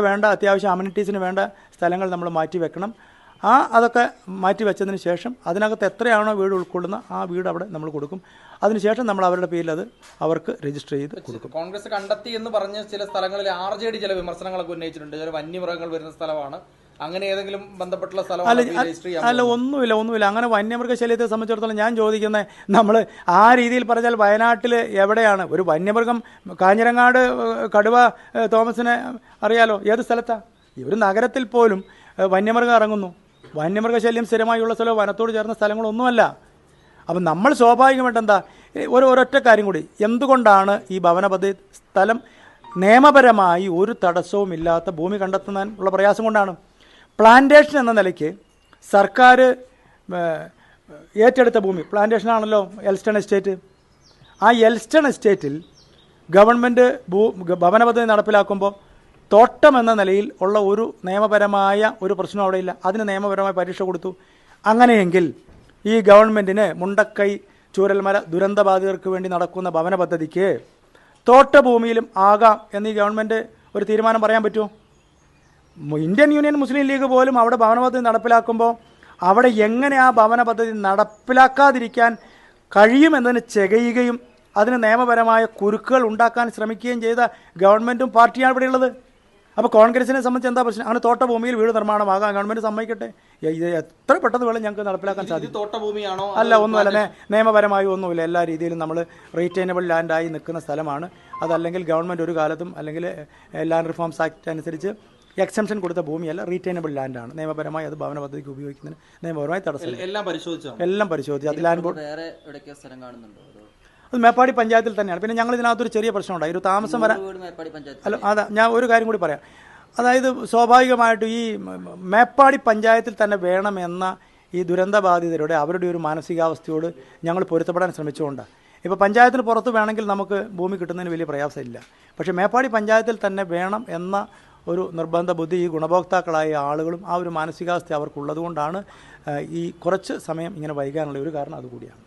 വേണ്ട അത്യാവശ്യം അമ്യൂണിറ്റീസിന് വേണ്ട സ്ഥലങ്ങൾ നമ്മൾ മാറ്റി വെക്കണം. ആ അതൊക്കെ മാറ്റി വെച്ചതിന് ശേഷം അതിനകത്ത് എത്രയാണോ വീട് ഉൾക്കൊള്ളുന്ന ആ വീട് അവിടെ നമ്മൾ കൊടുക്കും. അതിനുശേഷം നമ്മൾ അവരുടെ പേരിൽ അത് അവർക്ക് രജിസ്റ്റർ ചെയ്ത് കൊടുക്കും. കോൺഗ്രസ് കണ്ടെത്തി എന്ന് പറഞ്ഞ ചില സ്ഥലങ്ങളിൽ ആർ ജെ ഡി ചില വിമർശനങ്ങളൊക്കെ ഉന്നയിച്ചിട്ടുണ്ട്. ചില വന്യമൃഗങ്ങൾ വരുന്ന സ്ഥലമാണ്. അങ്ങനെ ഏതെങ്കിലും ബന്ധപ്പെട്ടുള്ള അല്ല ഒന്നുമില്ല ഒന്നുമില്ല. അങ്ങനെ വന്യമൃഗശല്യത്തെ സംബന്ധിച്ചിടത്തോളം ഞാൻ ചോദിക്കുന്നത് നമ്മൾ ആ രീതിയിൽ പറഞ്ഞാൽ വയനാട്ടിൽ എവിടെയാണ്? ഒരു വന്യമൃഗം കാഞ്ഞിരങ്ങാട് കടുവ തോമസിനെ അറിയാലോ? ഏത് സ്ഥലത്താണ് ഈ ഒരു നഗരത്തിൽ പോലും വന്യമൃഗം ഇറങ്ങുന്നു. വന്യമൃഗശല്യം സ്ഥിരമായുള്ള സ്ഥലം വനത്തോട് ചേർന്ന സ്ഥലങ്ങളൊന്നുമല്ല അപ്പം നമ്മൾ സ്വാഭാവികമായിട്ട് എന്താ? ഒരു ഒരൊറ്റ കാര്യം കൂടി. എന്തുകൊണ്ടാണ് ഈ ഭവന പദ്ധതി സ്ഥലം നിയമപരമായി ഒരു തടസ്സവും ഇല്ലാത്ത ഭൂമി കണ്ടെത്തുന്നതിനുള്ള പ്രയാസം കൊണ്ടാണ്? പ്ലാന്റേഷൻ എന്ന നിലയ്ക്ക് സർക്കാർ ഏറ്റെടുത്ത ഭൂമി. പ്ലാന്റേഷനാണല്ലോ എൽസ്റ്റൺ എസ്റ്റേറ്റ്. ആ എൽസ്റ്റൺ എസ്റ്റേറ്റിൽ ഗവൺമെന്റ് ഭൂ ഭവന പദ്ധതി നടപ്പിലാക്കുമ്പോൾ തോട്ടം എന്ന നിലയിൽ ഉള്ള ഒരു നിയമപരമായ ഒരു പ്രശ്നം അവിടെ ഇല്ല. അതിന് നിയമപരമായ പരീക്ഷ കൊടുത്തു. അങ്ങനെയെങ്കിൽ ഈ ഗവൺമെന്റിന് മുണ്ടക്കൈ ചൂരൽമല ദുരന്തബാധിതർക്ക് വേണ്ടി നടക്കുന്ന ഭവന പദ്ധതിക്ക് തോട്ടഭൂമിയിലും ആകാം എന്ന് ഗവൺമെന്റ് ഒരു തീരുമാനം പറയാൻ പറ്റുമോ? ഇന്ത്യൻ യൂണിയൻ മുസ്ലിം ലീഗ് പോലും അവിടെ ഭവന പദ്ധതി നടപ്പിലാക്കുമ്പോൾ അവിടെ എങ്ങനെ ആ ഭവന പദ്ധതി നടപ്പിലാക്കാതിരിക്കാൻ കഴിയുമെന്നതിന് ചെകയുകയും അതിന് നിയമപരമായ കുരുക്കുകൾ ഉണ്ടാക്കാൻ ശ്രമിക്കുകയും ചെയ്ത ഗവൺമെന്റും പാർട്ടിയാണ് ഇവിടെ ഉള്ളത്. അപ്പോൾ കോൺഗ്രസിനെ സംബന്ധിച്ച് എന്താ പ്രശ്നം? അങ്ങനെ തോട്ടഭൂമിയിൽ വീട് നിർമ്മാണമാകാം. ഗവൺമെന്റ് സമ്മതിക്കട്ടെ? ഇത് എത്ര പെട്ടെന്ന് വേണം ഞങ്ങൾക്ക് നടപ്പിലാക്കാൻ സാധിക്കും? തോട്ടഭൂമിയാണോ അല്ല ഒന്നുമല്ല. നിയമപരമായി ഒന്നുമില്ല. എല്ലാ രീതിയിലും നമ്മൾ റീറ്റൈനബിൾ ലാൻഡായി നിൽക്കുന്ന സ്ഥലമാണ്. അതല്ലെങ്കിൽ ഗവൺമെന്റ് ഒരു കാലത്തും അല്ലെങ്കിൽ ലാൻഡ് റിഫോംസ് ആക്ട് അനുസരിച്ച് എക്സംഷൻ കൊടുത്ത ഭൂമിയല്ല റീറ്റൈനബിൾ ലാൻഡാണ് നിയമപരമായി അത് ഭവന പദ്ധതിക്ക് ഉപയോഗിക്കുന്നതിന് നിയമപരമായി തടസ്സം എല്ലാം പരിശോധിച്ചു എല്ലാം പരിശോധിച്ചു അത് ലാൻഡ് ബോർഡ് വേറെ എവിടെയൊക്കെ സ്ഥലം കാണുന്നുണ്ടോ? അതോ മേപ്പാടി പഞ്ചായത്തിൽ തന്നെയാണ്. പിന്നെ ഞങ്ങൾ ഇതിനകത്തൊരു ചെറിയ പ്രശ്നമുണ്ടായി ഒരു താമസം വരാൻ അല്ല അതാ ഞാൻ ഒരു കാര്യം കൂടി പറയാം. അതായത് സ്വാഭാവികമായിട്ട് ഈ മേപ്പാടി പഞ്ചായത്തിൽ തന്നെ വേണമെന്ന ഈ ദുരന്തബാധിതരുടെ അവരുടെ ഒരു മാനസികാവസ്ഥയോട് ഞങ്ങൾ പൊരുത്തപ്പെടാൻ ശ്രമിച്ചുകൊണ്ടാണ് ഇപ്പോൾ പഞ്ചായത്തിന് പുറത്ത് വേണമെങ്കിൽ നമുക്ക് ഭൂമി കിട്ടുന്നതിന് വലിയ പ്രയാസമില്ല. പക്ഷേ മേപ്പാടി പഞ്ചായത്തിൽ തന്നെ വേണം എന്ന ഒരു നിർബന്ധ ബുദ്ധി ഈ ഗുണഭോക്താക്കളായ ആളുകളും ആ ഒരു മാനസികാവസ്ഥ അവർക്കുള്ളതുകൊണ്ടാണ് ഈ കുറച്ച് സമയം ഇങ്ങനെ വൈകാനുള്ള ഒരു കാരണം അതുകൂടിയാണ്.